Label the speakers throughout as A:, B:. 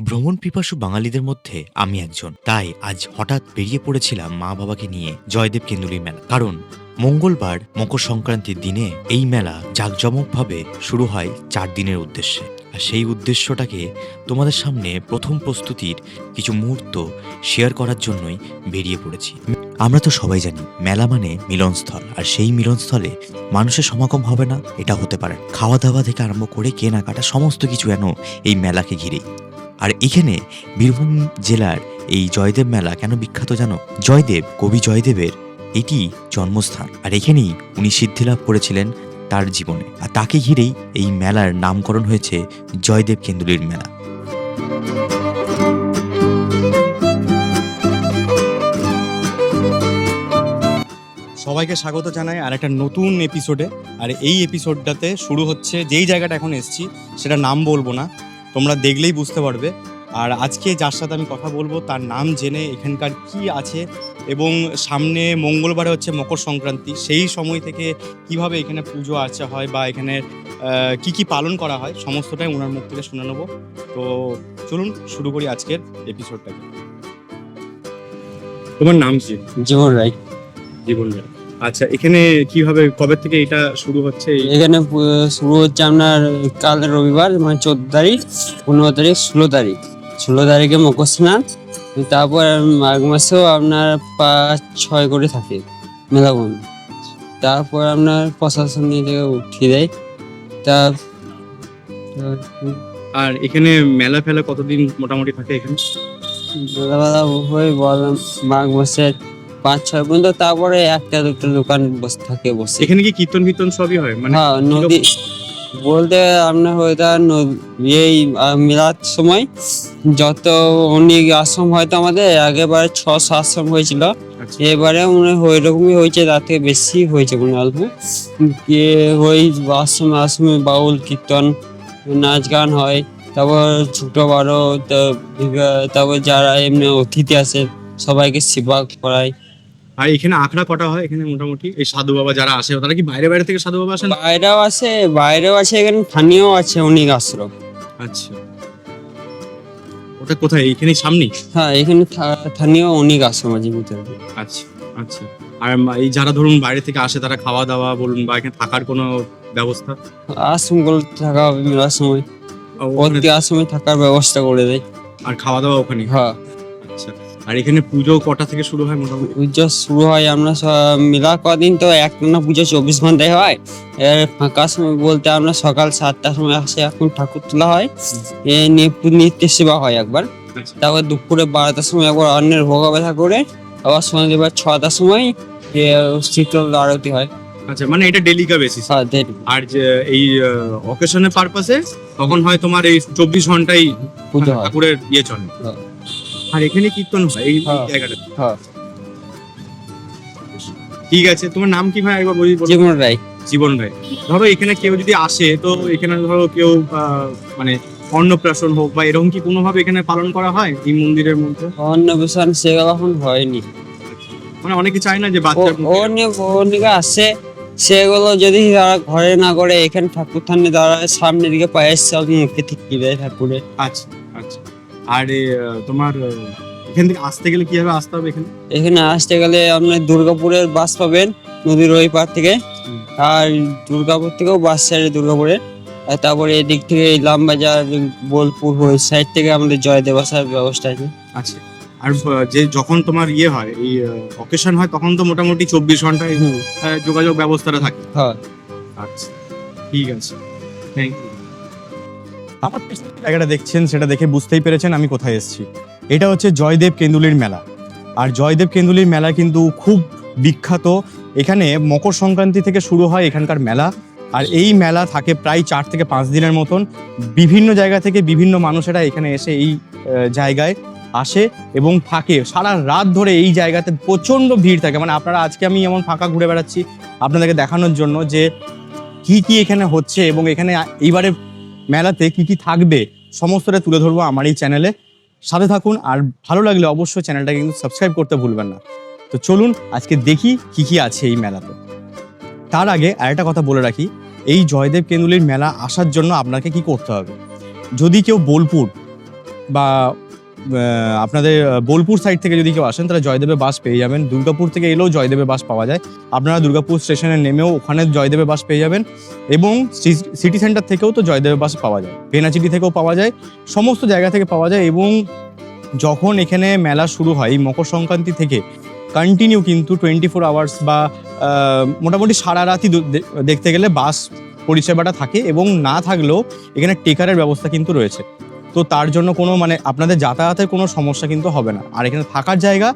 A: ভ্রমণ পিপাসু বাঙালিদের মধ্যে আমি একজন। তাই আজ হঠাৎ বেরিয়ে পড়েছিলাম মা বাবাকে নিয়ে জয়দেব কেন্দুলি মেলা। কারণ মঙ্গলবার মকর সংক্রান্তির দিনে এই মেলা জাঁকজমকভাবে শুরু হয় চার দিনের উদ্দেশ্যে। আর সেই উদ্দেশ্যটাকে তোমাদের সামনে প্রথম প্রস্তুতির কিছু মুহূর্ত শেয়ার করার জন্যই বেরিয়ে পড়েছি। আমরা তো সবাই জানি, মেলা মানে মিলনস্থল। আর সেই মিলনস্থলে মানুষের সমাগম হবে না, এটা হতে পারে। খাওয়া দাওয়া থেকে আরম্ভ করে কেনাকাটা, সমস্ত কিছু যেন এই মেলাকে ঘিরেই। আর এখানে বীরভূম জেলার এই জয়দেব মেলা কেন বিখ্যাত জানো? জয়দেব, কবি জয়দেবের এটি জন্মস্থান। আর এখানেই উনি সিদ্ধিলাভ করেছিলেন তার জীবনে। আর তাকে ঘিরেই এই মেলার নামকরণ হয়েছে জয়দেব কেন্দুলির মেলা।
B: সবাইকে স্বাগত জানাই আর একটা নতুন এপিসোডে আর এই এপিসোডটাতে শুরু হচ্ছে, যেই জায়গাটা এখন এসছি সেটা নাম বলব না। তোমরা দেখলেই বুঝতে পারবে। আর আজকে যার সাথে আমি কথা বলব তার নাম জেনে এখানকার কি আছে এবং সামনে মঙ্গলবারে হচ্ছে মকর সংক্রান্তি। সেই সময় থেকে কীভাবে এখানে পুজো আর্চা হয় বা এখানে কি কি পালন করা হয় সমস্তটাই ওনার মুখ থেকে শুনে নেব। তো চলুন শুরু করি আজকের এপিসোডটাকে তোমার নাম কি?
C: জীবন রায়।
B: জীবন আচ্ছা এখানে কীভাবে কবে থেকে এটা শুরু হচ্ছে
C: এখানে শুরু হচ্ছে আপনার কাল রবিবার মানে চোদ্দ তারিখ পনেরো তারিখ ষোলো তারিখ। ষোলো তারিখে মকর স্নান তারপর মাঘ মাসেও আপনার পাঁচ ছয় করে থাকে মেলা বন্ধ। তারপর আপনার প্রশাসন নিয়ে থেকে উঠিয়ে দেয়। তা
B: আর এখানে মেলা ফেলা কতদিন মোটামুটি থাকে এখানে?
C: বেলাবেলা হয়ে বললাম মাঘ মাসের পাঁচ ছয় পর্যন্ত তারপরে একটা দুটো দোকান বসে থাকে বসে।
B: এখানে কি কীর্তন কীর্তন সবই হয়? মানে
C: হ্যাঁ নদী বলতে আপনার হয়তো এই মেলার সময় যত অনেক আশ্রম হয়তো আমাদের আগেবার ছ আশ্রম হয়েছিল।
B: আচ্ছা।
C: এবারে মনে হয় ওই রকমই হয়েছে তার থেকে বেশি হয়েছে কোনো অল্প। ওই আশ্রমে আশ্রমে বাউল কীর্তন নাচ গান হয়। তারপর ছোট বড় তারপর যারা এমনি অতিথি আসে সবাইকে সেবা করায়।
B: আর এখানে আখড়া কটা হয়? এখানে মোটামুটি এই সাধু বাবা যারা আসে তারা কি বাইরে বাইরে থেকে সাধু বাবা আসেন?
C: বাইরেও আছে বাইরেও আছে এখানে স্থানীয় আছে অনেক আশ্রম।
B: আচ্ছা। ওটা কোথায়? এইখানে সামনে
C: হ্যাঁ এখানে স্থানীয় অনেক আশ্রম আছে ভিতরে।
B: আচ্ছা আচ্ছা। আর এই যারা ধরুন বাইরে থেকে আসে তারা খাওয়া দাওয়া বলুন বা এখানে থাকার কোনো ব্যবস্থা?
C: আশ্রমগুলো থাকা হবে মেলার সময় আশ্রমে থাকার ব্যবস্থা করে দেয়।
B: আর খাওয়া দাওয়া ওখানে?
C: হ্যাঁ।
B: আর এখানে পুজো কটা থেকে শুরু হয় মোটামুটি?
C: পুজো শুরু হয় আমরা মেলা কদিন তো এক না পুজো চব্বিশ ঘন্টায় হয়। এর ফাঁকা সময় বলতে আমরা সকাল সাতটার সময় আসে এখন ঠাকুর তোলা হয়। নিত্য সেবা হয় একবার।
B: আচ্ছা।
C: তারপর দুপুরে বারোটার সময় একবার অন্যের ভোগা ব্যথা করে আবার শনিবার ছটার সময় শীতল আরতি হয়।
B: আচ্ছা মানে এটা ডেলিকা বেসিস
C: হ্যাঁ
B: আর যে এই অকেশনের পারপাসে তখন হয় তোমার এই চব্বিশ ঘন্টাই
C: পুজো হয়।
B: ঠাকুরের ইয়ে চলে।
C: হ্যাঁ।
B: আর এখানে কীর্তন হয় এই
C: হ্যাঁ।
B: জায়গাটা
C: হ্যাঁ।
B: ঠিক আছে তোমার নাম কি ভাই? একবার বলি
C: জীবন রায়।
B: জীবন রায়। ধরো এখানে কেউ যদি আসে তো এখানে ধরো কেউ আহ, মানে অন্নপ্রাশন হোক বা এরকম কি কোনোভাবে এখানে পালন করা হয় এই মন্দিরের মধ্যে?
C: অন্নপ্রাশন সেগুলো এখন হয়নি।
B: মানে অনেকে চায় না যে বাচ্চা
C: অনেক আসে সেগুলো যদি তারা ঘরে না করে এখানে ঠাকুর থানে তারা সামনের দিকে পায়ের সব মুখে ঠিকিয়ে দেয় ঠাকুরের।
B: আচ্ছা আচ্ছা। আর এ, তোমার আহ, এখান থেকে আসতে গেলে কীভাবে আসতে হবে এখানে?
C: এখানে আসতে গেলে আপনার দুর্গাপুরের বাস পাবেন নদীর ওই পার থেকে।
B: হুম।
C: আর দুর্গাপুর থেকেও বাস ছাড়ে দুর্গাপুরে। আর তারপরে এদিক থেকে ইলামবাজার বোলপুর ওই সাইড থেকে আমাদের জয়দেব আসার ব্যবস্থা আছে।
B: আচ্ছা। আর আহ, যে যখন তোমার ইয়ে হয় এই অকেশন হয় তখন তো মোটামুটি চব্বিশ ঘন্টায় আহ, যোগাযোগ ব্যবস্থাটা থাকে।
C: হ্যাঁ।
B: আচ্ছা। ঠিক আছে। থ্যাংক ইউ আমার জায়গাটা দেখছেন, সেটা দেখে বুঝতেই পেরেছেন আমি কোথায় এসেছি। এটা হচ্ছে জয়দেব কেন্দুলির মেলা। আর জয়দেব কেন্দুলির মেলা কিন্তু খুব বিখ্যাত। এখানে মকর সংক্রান্তি থেকে শুরু হয় এখানকার মেলা। আর এই মেলা থাকে প্রায় চার থেকে পাঁচ দিনের মতন। বিভিন্ন জায়গা থেকে বিভিন্ন মানুষেরা এখানে এসে এই জায়গায় আসে এবং থাকে। সারা রাত ধরে এই জায়গাতে প্রচণ্ড ভিড় থাকে। মানে আপনারা আজকে আমি এমন ফাঁকা ঘুরে বেড়াচ্ছি আপনাদেরকে দেখানোর জন্য যে কি কি এখানে হচ্ছে এবং এখানে এইবারে মেলাতে কি কি থাকবে সমস্তটা তুলে ধরবো আমার এই চ্যানেলে সাথে থাকুন আর ভালো লাগলে অবশ্যই চ্যানেলটা কিন্তু সাবস্ক্রাইব করতে ভুলবেন না। তো চলুন আজকে দেখি কি কি আছে এই মেলাতে। তার আগে আরেকটা কথা বলে রাখি, এই জয়দেব কেন্দুলির মেলা আসার জন্য আপনাকে কি করতে হবে? যদি কেউ বোলপুর বা আপনাদের বোলপুর সাইড থেকে যদি কেউ আসেন, তাহলে জয়দেবের বাস পেয়ে যাবেন। দুর্গাপুর থেকে এলেও জয়দেবের বাস পাওয়া যায়। আপনারা দুর্গাপুর স্টেশনে নেমেও ওখানে জয়দেবের বাস পেয়ে যাবেন এবং সিটি সেন্টার থেকেও তো জয়দেবের বাস পাওয়া যায়। বেনাচিটি থেকেও পাওয়া যায়। সমস্ত জায়গা থেকে পাওয়া যায় এবং যখন এখানে মেলা শুরু হয়, মকর সংক্রান্তি থেকে কন্টিনিউ কিন্তু টোয়েন্টি ফোর আওয়ার্স বা মোটামুটি সারা রাতই দেখতে গেলে বাস পরিষেবাটা থাকে এবং না থাকলেও এখানে টেকারের ব্যবস্থা কিন্তু রয়েছে। তো তার জন্য কোনো মানে আপনাদের যাতায়াতের কোনো সমস্যা কিন্তু হবে না। আর এখানে থাকার জায়গা,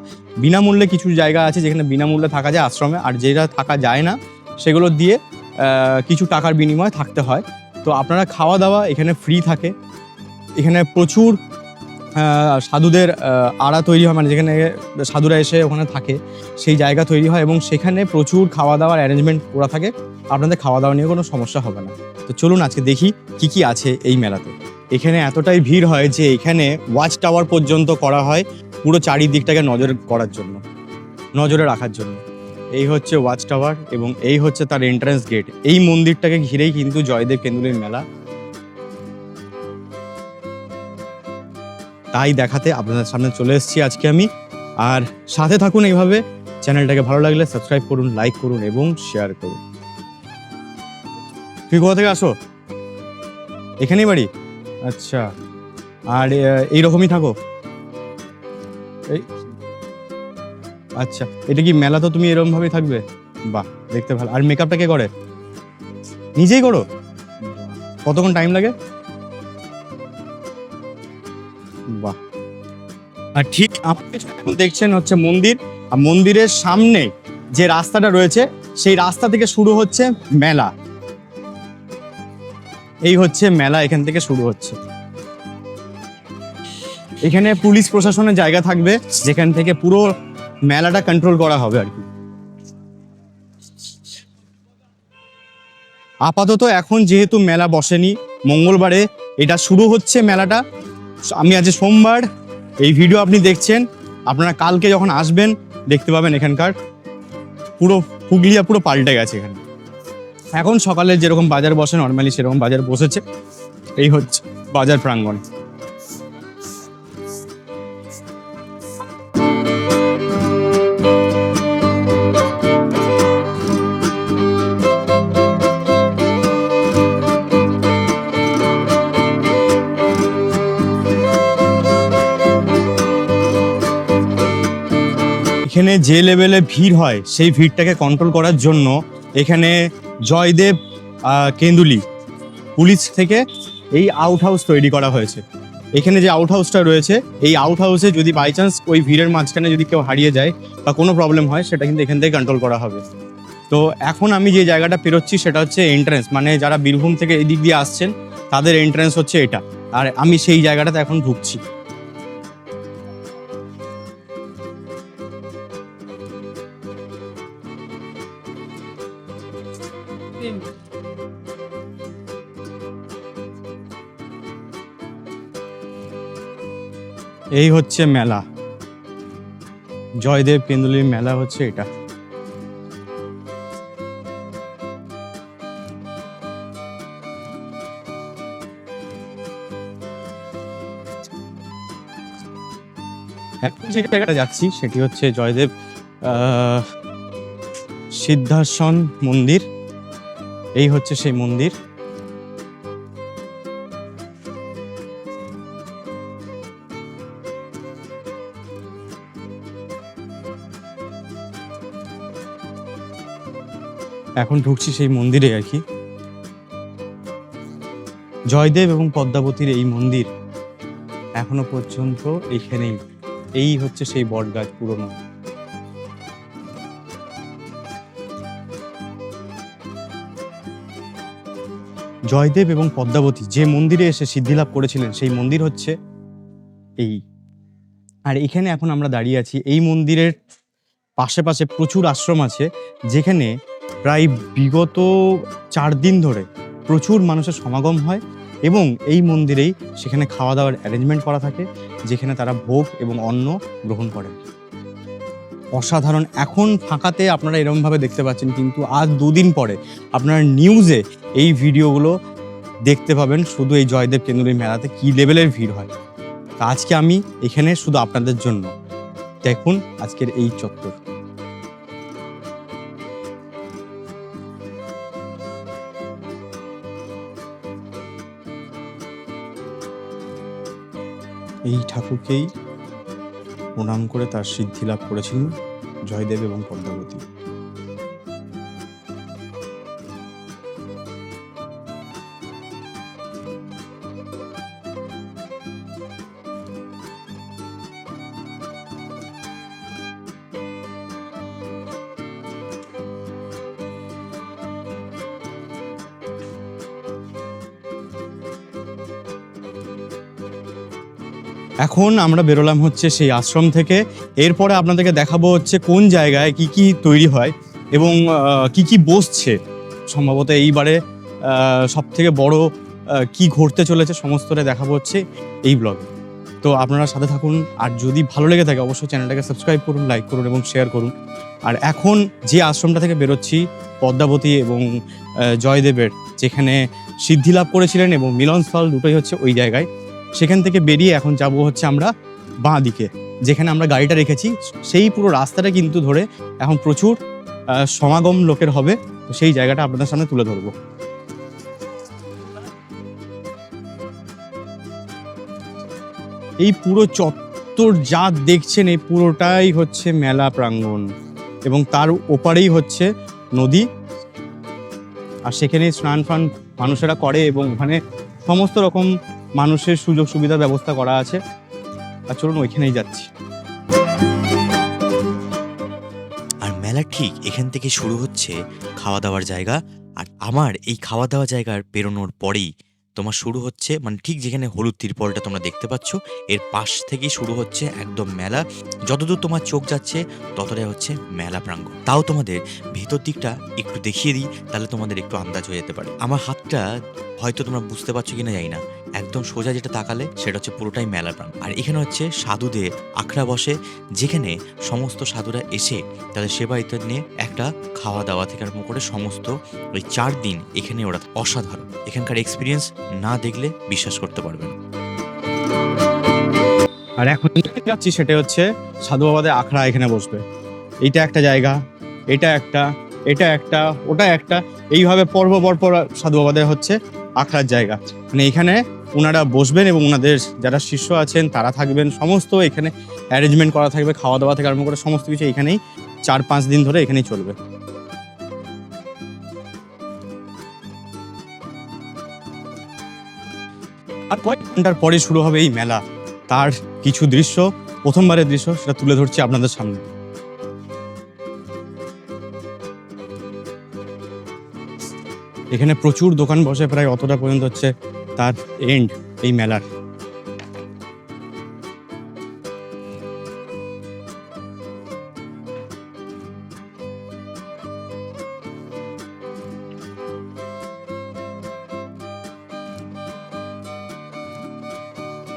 B: বিনামূল্যে কিছু জায়গা আছে যেখানে বিনামূল্যে থাকা যায় আশ্রমে, আর যেটা থাকা যায় না, সেগুলো দিয়ে কিছু টাকার বিনিময়ে থাকতে হয়। তো আপনারা খাওয়া দাওয়া এখানে ফ্রি থাকে। এখানে প্রচুর সাধুদের আড়া তৈরি হয় মানে যেখানে সাধুরা এসে ওখানে থাকে, সেই জায়গা তৈরি হয় এবং সেখানে প্রচুর খাওয়া দাওয়ার অ্যারেঞ্জমেন্ট করা থাকে। আপনাদের খাওয়া দাওয়া নিয়ে কোনো সমস্যা হবে না। তো চলুন আজকে দেখি কি কি আছে এই মেলাতে। এখানে এতটাই ভিড় হয় যে এখানে ওয়াচ টাওয়ার পর্যন্ত করা হয় পুরো চারিদিকটাকে নজর করার জন্য, নজরে রাখার জন্য। এই হচ্ছে ওয়াচ টাওয়ার এবং এই হচ্ছে তার এন্ট্রান্স গেট এই মন্দিরটাকে ঘিরেই কিন্তু জয়দেব কেন্দুলের মেলা। তাই দেখাতে আপনাদের সামনে চলে এসেছি আজকে আমি। আর সাথে থাকুন এইভাবে। চ্যানেলটাকে ভালো লাগলে সাবস্ক্রাইব করুন লাইক করুন এবং শেয়ার করুন। তুই কোথা থেকে আসো? এখানেই বাড়ি? আচ্ছা। আর এইরকমই থাকো। এই। আচ্ছা এটা কি মেলা তো তুমি এরকম ভাবেই থাকবে? বাহ, দেখতে ভালো। আর মেকআপটা কে করে? নিজেই করো? কতক্ষণ টাইম লাগে? বাহ। আর ঠিক আপনি দেখছেন হচ্ছে মন্দির, আর মন্দিরের সামনে যে রাস্তাটা রয়েছে, সেই রাস্তা থেকে শুরু হচ্ছে মেলা। এই হচ্ছে মেলা এখান থেকে শুরু হচ্ছে। এখানে পুলিশ প্রশাসনের জায়গা থাকবে, যেখান থেকে পুরো মেলাটা কন্ট্রোল করা হবে আর কি। আপাতত এখন যেহেতু মেলা বসেনি, মঙ্গলবারে এটা শুরু হচ্ছে মেলাটা। আমি আজ সোমবার, এই ভিডিও আপনি দেখছেন, আপনারা কালকে যখন আসবেন, দেখতে পাবেন এখানকার। পুরো হুগলিয়া পুরো পাল্টে গেছে এখানে। এখন সকালে যেরকম বাজার বসে নর্মালি সেরকম বাজার বসেছে। এই হচ্ছে বাজার প্রাঙ্গণ। এখানে যে লেভেলে ভিড় হয়, সেই ভিড়টাকে কন্ট্রোল করার জন্য এখানে জয়দেব কেন্দুলি পুলিশ থেকে এই আউট হাউস তৈরি করা হয়েছে। এখানে যে আউট হাউসটা রয়েছে, এই আউট হাউসে যদি বাই চান্স ওই ভিড়ের মাঝখানে যদি কেউ হারিয়ে যায় বা কোনো প্রবলেম হয়, সেটা কিন্তু এখান থেকে কন্ট্রোল করা হবে। তো এখন আমি যে জায়গাটা পেরোচ্ছি, সেটা হচ্ছে এন্ট্রেন্স মানে যারা বীরভূম থেকে এদিক দিয়ে আসছেন, তাদের এন্ট্রেন্স হচ্ছে এটা। আর আমি সেই জায়গাটাতে এখন ঢুকছি। এই হচ্ছে মেলা। জয়দেব কেন্দুলির মেলা হচ্ছে এটা। যে জায়গাটা যাচ্ছি সেটি হচ্ছে জয়দেব সিদ্ধাসন মন্দির। এই হচ্ছে সেই মন্দির। এখন ঢুকছি সেই মন্দিরে আর কি। জয়দেব এবং পদ্মাবতীর এই মন্দির এখনও পর্যন্ত এইখানেই এই হচ্ছে সেই বটগাছ পুরনো। জয়দেব এবং পদ্মাবতী যে মন্দিরে এসে সিদ্ধিলাভ করেছিলেন, সেই মন্দির হচ্ছে এই। আর এখানে এখন আমরা দাঁড়িয়ে আছি, এই মন্দিরের পাশে পাশে প্রচুর আশ্রম আছে, যেখানে প্রায় বিগত চার দিন ধরে প্রচুর মানুষের সমাগম হয় এবং এই মন্দিরেই সেখানে খাওয়া দাওয়ার অ্যারেঞ্জমেন্ট করা থাকে, যেখানে তারা ভোগ এবং অন্ন গ্রহণ করে অসাধারণ। এখন ফাঁকাতে আপনারা এরকমভাবে দেখতে পাচ্ছেন, কিন্তু আজ দুদিন পরে আপনারা নিউজে এই ভিডিওগুলো দেখতে পাবেন, শুধু এই জয়দেব কেন্দ্রের মেলাতে কী লেভেলের ভিড় হয়। তা আজকে আমি এখানে শুধু আপনাদের জন্য। দেখুন আজকের এই চত্বর। এই ঠাকুরকেই প্রণাম করে তার সিদ্ধি লাভ করেছিলেন জয়দেব এবং পদ্মাবতী। এখন আমরা বেরোলাম হচ্ছে সেই আশ্রম থেকে। এরপরে আপনাদেরকে দেখাবো হচ্ছে কোন জায়গায় কি কি তৈরি হয় এবং কি কি বসছে। সম্ভবত এইবারে সব থেকে বড় কি ঘটতে চলেছে সমস্তটা দেখাবো হচ্ছে এই ব্লগে তো আপনারা সাথে থাকুন, আর যদি ভালো লেগে থাকে অবশ্যই চ্যানেলটাকে সাবস্ক্রাইব করুন লাইক করুন এবং শেয়ার করুন। আর এখন যে আশ্রমটা থেকে বেরোচ্ছি, পদ্মাবতী এবং জয়দেবের, যেখানে সিদ্ধি লাভ করেছিলেন এবং মিলনস্থল দুটোই হচ্ছে ওই জায়গায়। সেখান থেকে বেরিয়ে এখন যাব হচ্ছে আমরা বাঁ দিকে, যেখানে আমরা গাড়িটা রেখেছি। সেই পুরো রাস্তাটা কিন্তু ধরে এখন প্রচুর সমাগম লোকের হবে। তো সেই জায়গাটা আপনাদের সামনে তুলে ধরবো। এই পুরো চত্বর যা দেখছেন, এই পুরোটাই হচ্ছে মেলা প্রাঙ্গণ এবং তার ওপারেই হচ্ছে নদী। আর সেখানে স্নান ফান মানুষেরা করে এবং ওখানে সমস্ত রকম মানুষের সুযোগ সুবিধা ব্যবস্থা করা আছে। আর চলুন ওইখানেই যাচ্ছি।
A: আর মেলা ঠিক এখান থেকে শুরু হচ্ছে খাওয়া দাওয়ার জায়গা। আর আমার এই খাওয়া দাওয়া জায়গার পেরোনোর পরেই তোমার শুরু হচ্ছে মানে ঠিক যেখানে হলুদ তিরপলটা তোমরা দেখতে পাচ্ছ, এর পাশ থেকেই শুরু হচ্ছে একদম মেলা। যতদূর তোমার চোখ যাচ্ছে, ততটাই হচ্ছে মেলা প্রাঙ্গণ। তাও তোমাদের ভেতর দিকটা একটু দেখিয়ে দিই, তাহলে তোমাদের একটু আন্দাজ হয়ে যেতে পারে। আমার হাতটা হয়তো তোমরা বুঝতে পারছ কিনা জানি না। একদম সোজা যেটা তাকালে সেটা হচ্ছে পুরোটাই মেলা প্রাঙ্গণ আর এখানে হচ্ছে সাধুদের আখড়া বসে, যেখানে সমস্ত সাধুরা এসে তাদের সেবা ইত্যাদি নিয়ে একটা খাওয়া দাওয়া থেকে আরম্ভ করে সমস্ত ওই চার দিন এখানে ওরা অসাধারণ। এখানকার এক্সপিরিয়েন্স না দেখলে বিশ্বাস করতে পারবে না।
B: আর এখন যাচ্ছি সেটা হচ্ছে সাধু বাবাদের আখড়া এখানে বসবে। এইটা একটা জায়গা, এটা একটা এটা একটা, ওটা একটা। এইভাবে পর্ব পর পর সাধু বাবাদের হচ্ছে আখড়ার জায়গা। মানে এখানে ওনারা বসবেন এবং ওনাদের যারা শিষ্য আছেন, তারা থাকবেন। সমস্ত এখানে অ্যারেঞ্জমেন্ট করা থাকবে খাওয়া দাওয়া থেকে আরম্ভ করে সমস্ত কিছু এখানেই চার পাঁচ দিন ধরে এখানেই চলবে। আর কয়েক ঘণ্টার পরে শুরু হবে এই মেলা। তার কিছু দৃশ্য, প্রথমবারের দৃশ্য, সেটা তুলে ধরছি আপনাদের সামনে। এখানে প্রচুর দোকান বসে প্রায় অতটা পর্যন্ত হচ্ছে। তার এন্ড এই মেলার।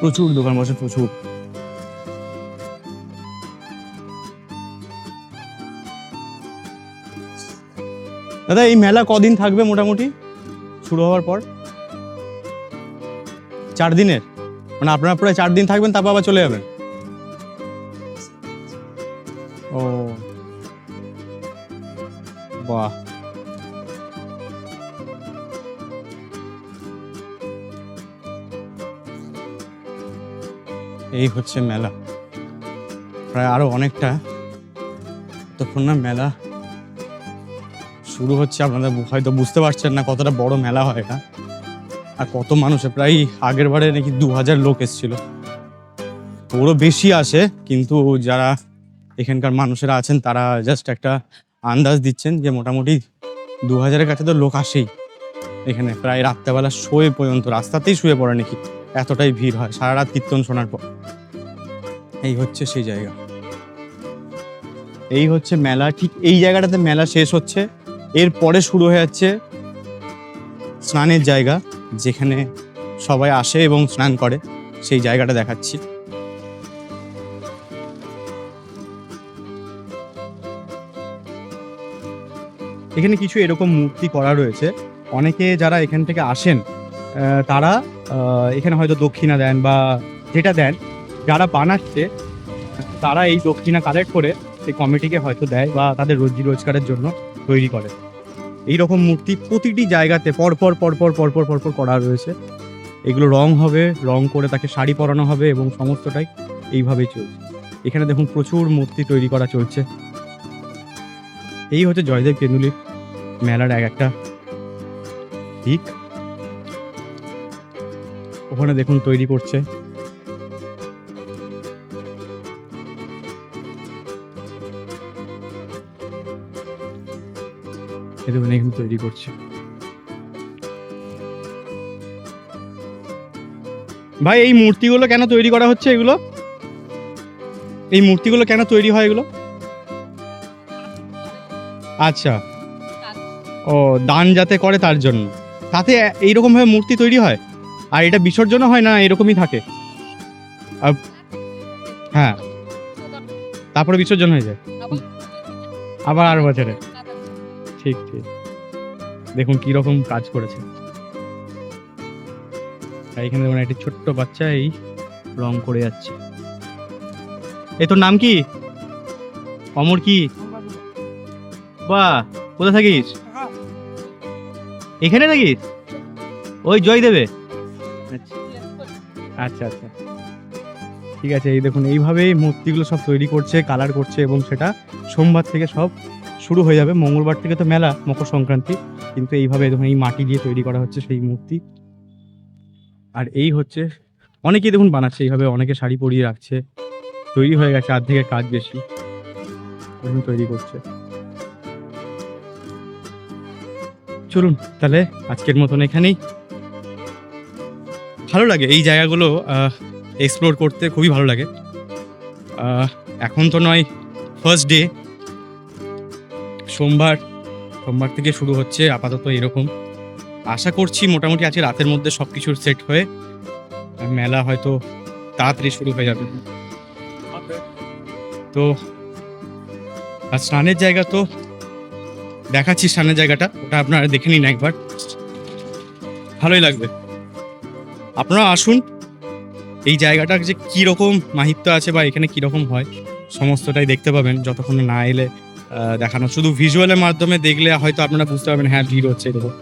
B: প্রচুর দোকান বসে, প্রচুর। দাদা, এই মেলা কদিন থাকবে মোটামুটি? শুরু হওয়ার পর? চার দিনের। মানে আপনারা প্রায় চার দিন থাকবেন, তারপর আবার চলে যাবেন। ও। বাহ। এই হচ্ছে মেলা। প্রায় আরও অনেকটা। তখন না মেলা শুরু হচ্ছে, আপনারা বু- হয়তো বুঝতে পারছেন না কতটা বড় মেলা হয় এটা। আর কত মানুষে, প্রায় আগের বারে নাকি দু হাজার লোক এসেছিল। ওরও বেশি আসে, কিন্তু যারা এখানকার মানুষেরা আছেন, তারা জাস্ট একটা আন্দাজ দিচ্ছেন যে মোটামুটি দু হাজারের কাছে তো লোক আসেই। এখানে প্রায় রাত্রেবেলা শোয়ে পর্যন্ত, রাস্তাতেই শুয়ে পড়ে নাকি, এতটাই ভিড় হয় সারা রাত কীর্তন শোনার পর। এই হচ্ছে সেই জায়গা। এই হচ্ছে মেলা, ঠিক এই জায়গাটাতে মেলা শেষ হচ্ছে। এরপরে শুরু হয়ে যাচ্ছে স্নানের জায়গা। যেখানে সবাই আসে এবং স্নান করে, সেই জায়গাটা দেখাচ্ছি। এখানে কিছু এরকম মূর্তি করা রয়েছে। অনেকে যারা এখান থেকে আসেন তারা এখানে হয়তো দক্ষিণা দেন বা যেটা দেন, যারা বানাচ্ছে তারা এই দক্ষিণা কালেক্ট করে সেই কমিটিকে হয়তো দেয় বা তাদের রোজি রোজগারের জন্য তৈরি করে। এই রকম মূর্তি প্রতিটি জায়গাতে পরপর পরপর পরপর পরপর করা রয়েছে। এগুলো রং হবে, রং করে তাকে শাড়ি পরানো হবে এবং সমস্তটাই এইভাবেই চলছে। এখানে দেখুন প্রচুর মূর্তি তৈরি করা চলছে। এই হচ্ছে জয়দেব কেন্দুলির মেলার এক একটা দিক। ওখানে দেখুন তৈরি করছে এই দেখুন এখানে তৈরি করছে। ভাই, এই মূর্তিগুলো কেন তৈরি করা হচ্ছে এগুলো? এই মূর্তিগুলো কেন তৈরি হয় এগুলো? আচ্ছা। ও, দান যাতে করে তার জন্য। তাতে এইরকম ভাবে মূর্তি তৈরি হয়? আর এটা বিসর্জন হয় না এরকমই থাকে? হ্যাঁ। তারপরে বিসর্জন হয়ে যায়। আবার আর বছরে। ঠিক ঠিক। দেখুন কি রকম কাজ করেছে। এখানে দেখুন একটি ছোট্ট বাচ্চা এই রং করে যাচ্ছে। এ তোর নাম কি? অমর কি? বা কোথায় থাকিস? এখানে থাকিস? ওই জয় দেবে। আচ্ছা আচ্ছা। ঠিক আছে, এই দেখুন, এইভাবেই মূর্তিগুলো সব তৈরি করছে কালার করছে এবং সেটা সোমবার থেকে সব শুরু হয়ে যাবে। মঙ্গলবার থেকে তো মেলা, মকর সংক্রান্তি। কিন্তু এইভাবে দেখুন, এই মাটি দিয়ে তৈরি করা হচ্ছে সেই মূর্তি। আর এই হচ্ছে, অনেকেই দেখুন বানাচ্ছে এইভাবে, অনেকে শাড়ি পরিয়ে রাখছে। তৈরি হয়ে গেছে অর্ধেকের কাজ বেশি। দেখুন তৈরি করছে। চলুন, তাহলে আজকের মতন এখানেই। ভালো লাগে এই জায়গাগুলো এক্সপ্লোর করতে, খুবই ভালো লাগে। এখন তো নয় ফার্স্ট ডে সোমবার সোমবার থেকে শুরু হচ্ছে আপাতত এরকম। আশা করছি মোটামুটি আজকে রাতের মধ্যে সব কিছুর সেট হয়ে মেলা হয়তো তাড়াতাড়ি শুরু হয়ে যাবে। তো আর স্নানের জায়গা তো দেখাচ্ছি স্নানের জায়গাটা ওটা আপনারা দেখে নিন একবার। ভালোই লাগবে। আপনারা আসুন এই জায়গাটা যে কীরকম মাহিত্য আছে বা এখানে কীরকম হয় সমস্তটাই দেখতে পাবেন যতক্ষণ না এলে দেখানো। শুধু ভিজুয়ালের মাধ্যমে দেখলে হয়তো আপনারা বুঝতে পারবেন হ্যাঁ ভিড় হচ্ছে এরকম।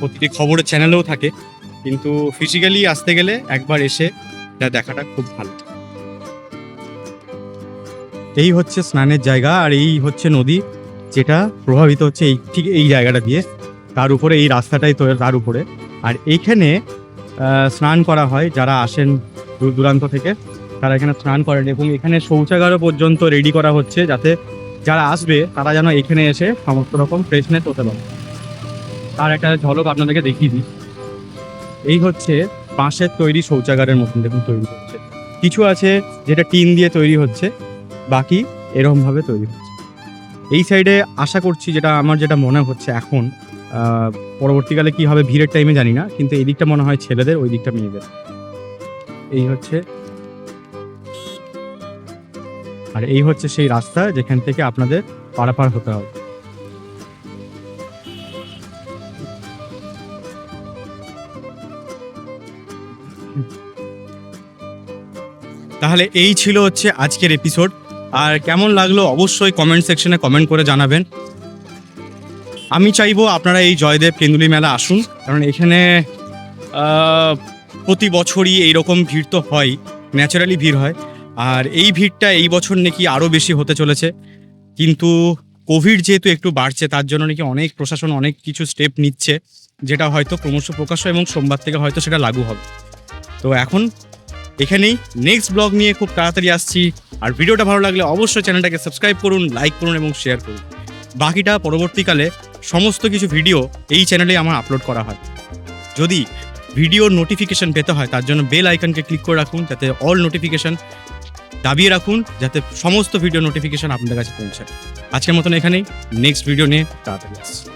B: প্রতিটি খবরের চ্যানেলেও থাকে। কিন্তু ফিজিক্যালি আসতে গেলে একবার এসে যা দেখাটা খুব ভালো। এই হচ্ছে স্নানের জায়গা আর এই হচ্ছে নদী, যেটা প্রভাবিত হচ্ছে এই ঠিক এই জায়গাটা দিয়ে। তার উপরে, এই রাস্তাটাই তো তার উপরে। আর এইখানে স্নান করা হয় যারা আসেন দূর দূরান্ত থেকে, তারা এখানে স্নান করেন এবং এখানে শৌচাগারও পর্যন্ত রেডি করা হচ্ছে যাতে যারা আসবে, তারা যেন এখানে এসে সমস্ত রকম ফ্রেশনেস হতে পারে। তার একটা ঝলক আপনাদেরকে দেখিয়ে দিই। এই হচ্ছে বাঁশের তৈরি শৌচাগারের মতন দেখুন তৈরি হচ্ছে। কিছু আছে যেটা টিন দিয়ে তৈরি হচ্ছে, বাকি এরকমভাবে তৈরি হচ্ছে। এই সাইডে আশা করছি যেটা আমার যেটা মনে হচ্ছে এখন পরবর্তীকালে কি হবে ভিড়ের টাইমে জানি না, কিন্তু এই দিকটা মনে হয় ছেলেদের, ওই দিকটা মেয়েদের। এই হচ্ছে আর এই হচ্ছে সেই রাস্তা যেখান থেকে আপনাদের পারাপার হতে হবে। তাহলে এই ছিল হচ্ছে আজকের এপিসোড আর কেমন লাগল অবশ্যই কমেন্ট সেকশনে কমেন্ট করে জানাবেন। আমি চাইব আপনারা এই জয়দেব কেন্দুলি মেলা আসুন, কারণ এখানে প্রতি বছরই এইরকম ভিড় তো হয়, ন্যাচারালি ভিড় হয়। আর এই ভিড়টা এই বছর নাকি আরও বেশি হতে চলেছে। কিন্তু কোভিড যেহেতু একটু বাড়ছে, তার জন্য নাকি অনেক প্রশাসন অনেক কিছু স্টেপ নিচ্ছে, যেটা হয়তো ক্রমশ প্রকাশ্য এবং সোমবার থেকে হয়তো সেটা লাগু হবে। তো এখন এখানেই নেক্সট ব্লগ নিয়ে খুব তাড়াতাড়ি আসছি। আর ভিডিওটা ভালো লাগলে অবশ্যই চ্যানেলটাকে সাবস্ক্রাইব করুন লাইক করুন এবং শেয়ার করুন। বাকিটা পরবর্তীকালে সমস্ত কিছু ভিডিও এই চ্যানেলে আমার আপলোড করা হয়। যদি ভিডিওর নোটিফিকেশন পেতে হয়, তার জন্য বেল আইকনকে ক্লিক করে রাখুন, যাতে অল নোটিফিকেশন দাবিয়ে রাখুন যাতে সমস্ত ভিডিও নোটিফিকেশন আপনাদের কাছে পৌঁছায়। আজকের মতন এখানেই। নেক্সট ভিডিও নিয়ে তাড়াতাড়ি আসছি।